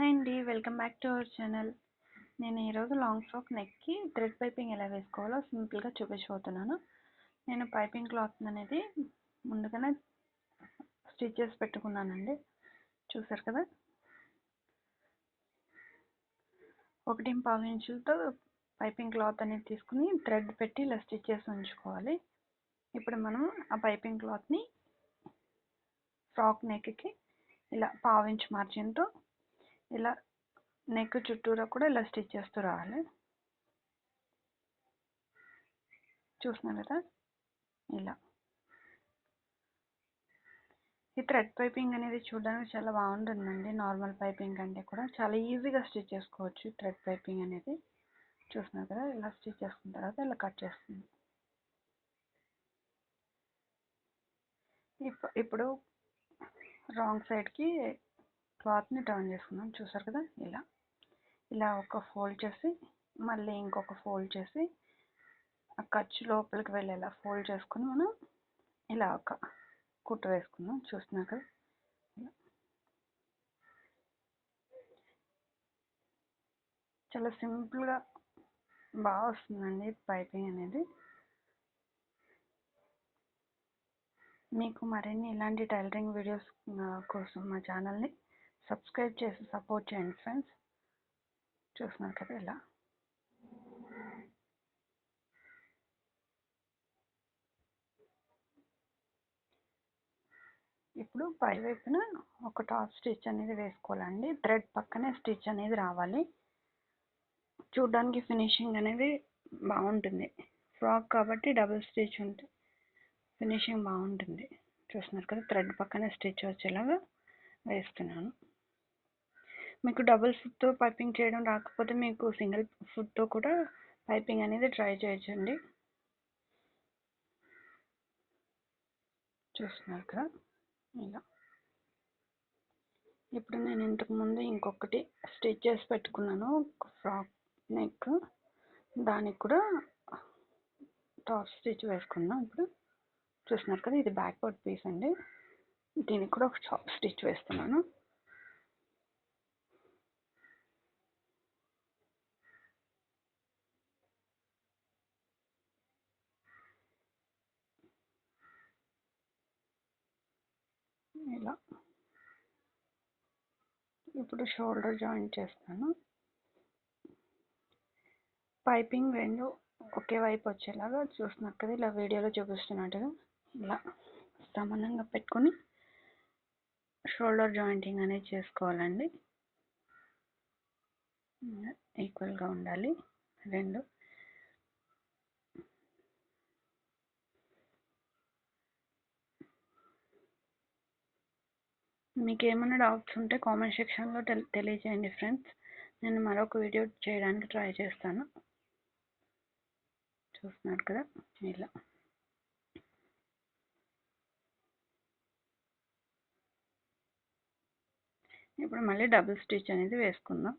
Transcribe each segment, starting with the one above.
Hi అండి. Welcome back to our channel. నేను ఈరోజు లాంగ్ ఫ్రాక్ నెక్కి థ్రెడ్ పైపింగ్ ఎలా వేసుకోవాలో సింపుల్గా చూపించబోతున్నాను. నేను పైపింగ్ క్లాత్ అనేది ముందుగానే స్టిచ్ చేసి పెట్టుకున్నానండి. చూసారు కదా? ఒకటి పావు ఇంచులతో పైపింగ్ క్లాత్ అనేది తీసుకుని థ్రెడ్ పెట్టి ఇలా స్టిచ్ చేసి ఉంచుకోవాలి. ఇప్పుడు మనం ఆ పైపింగ్ క్లాత్ని ఫ్రాక్ నెక్కి ఇలా పావించ్ మార్జిన్తో ఇలా నెక్ చుట్టూరా కూడా ఇలా స్టిచ్ చేస్తూ రావాలి. చూస్తున్నారు కదా? ఇలా. ఈ థ్రెడ్ పైపింగ్ అనేది చూడడానికి చాలా బాగుంటుందండి. నార్మల్ పైపింగ్ కంటే కూడా చాలా ఈజీగా స్టిచ్ చేసుకోవచ్చు థ్రెడ్ పైపింగ్ అనేది. చూస్తున్నారు కదా? ఇలా స్టిచ్ చేసుకున్న తర్వాత ఇలా కట్ చేస్తుంది. ఇప్పుడు రాంగ్ సైడ్కి క్లాత్ని టర్న్ చేసుకున్నాం చూసారు కదా? ఇలా. ఇలా ఒక ఫోల్డ్ చేసి మళ్ళీ ఇంకొక ఫోల్డ్ చేసి ఆ ఖర్చు లోపలికి వెళ్ళేలా ఫోల్డ్ చేసుకుని మనం ఇలా ఒక కుట్టు వేసుకున్నాం చూస్తున్నారు కదా? చాలా సింపుల్గా బాగా వస్తుందండి పైపింగ్ అనేది. మీకు మరిన్ని ఇలాంటి టైలరింగ్ వీడియోస్ కోసం మా ఛానల్ని సబ్స్క్రైబ్ చేసి సపోర్ట్ చేయండి ఫ్రెండ్స్. చూస్తున్నారు కదా ఇలా. ఇప్పుడు పైవైపున ఒక టాప్ స్టిచ్ అనేది వేసుకోవాలండి. థ్రెడ్ పక్కనే స్టిచ్ అనేది రావాలి. చూడడానికి ఫినిషింగ్ అనేది బాగుంటుంది. ఫ్రాక్ కాబట్టి డబుల్ స్టిచ్ ఉంటే ఫినిషింగ్ బాగుంటుంది. చూస్తున్నారు కదా థ్రెడ్ పక్కనే స్టిచ్ వచ్చేలాగా వేస్తున్నాను. మీకు డబుల్ ఫుట్తో పైపింగ్ చేయడం రాకపోతే మీకు సింగిల్ ఫుట్తో కూడా పైపింగ్ అనేది ట్రై చేయొచ్చండి. చూస్తున్నారు కదా? ఇలా. ఇప్పుడు నేను ఇంతకుముందు ఇంకొకటి స్టిచ్ చేసి పెట్టుకున్నాను. Frock neck. దానికి కూడా టాప్ స్టిచ్ వేసుకున్నాం ఇప్పుడు. చూస్తున్నారు కదా? ఇది బ్యాక్ వర్డ్ పీస్ అండి. దీనికి కూడా ఒక టాప్ స్టిచ్ వేస్తున్నాను. ఇలా. ఇప్పుడు షోల్డర్ జాయింట్ చేస్తాను. పైపింగ్ రెండు ఒకే వైపు వచ్చేలాగా చూస్తున్నారు కదా ఇలా వీడియోలో చూపిస్తున్నట్టుగా ఇలా సమానంగా పెట్టుకొని షోల్డర్ జాయింటింగ్ అనేది చేసుకోవాలండి. ఈక్వల్గా ఉండాలి. రెండు మీకు ఏమైనా డౌట్స్ ఉంటే కామెంట్ సెక్షన్లో తెలి తెలియజేయండి ఫ్రెండ్స్. నేను మరొక వీడియో చేయడానికి ట్రై చేస్తాను. చూస్తున్నారు కదా? ఇలా. ఇప్పుడు మళ్ళీ డబుల్ స్టిచ్ అనేది వేసుకుందాం.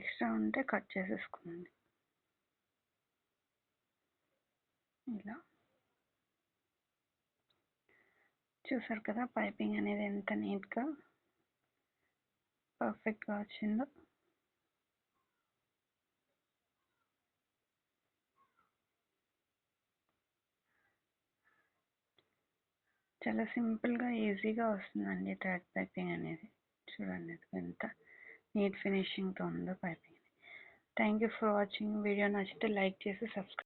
ఎక్స్ట్రా ఉంటే కట్ చేసేసుకోండి. ఇలా. చూసారు కదా పైపింగ్ అనేది ఎంత నీట్గా పర్ఫెక్ట్గా వచ్చిందో. చాలా సింపుల్గా ఈజీగా వస్తుందండి థ్రెడ్ పైపింగ్ అనేది. చూడండి ఎంత నీట్ ఫినిషింగ్తో ఉందో piping thank you for watching video నచ్చితే లైక్ చేసి సబ్స్క్రైబ్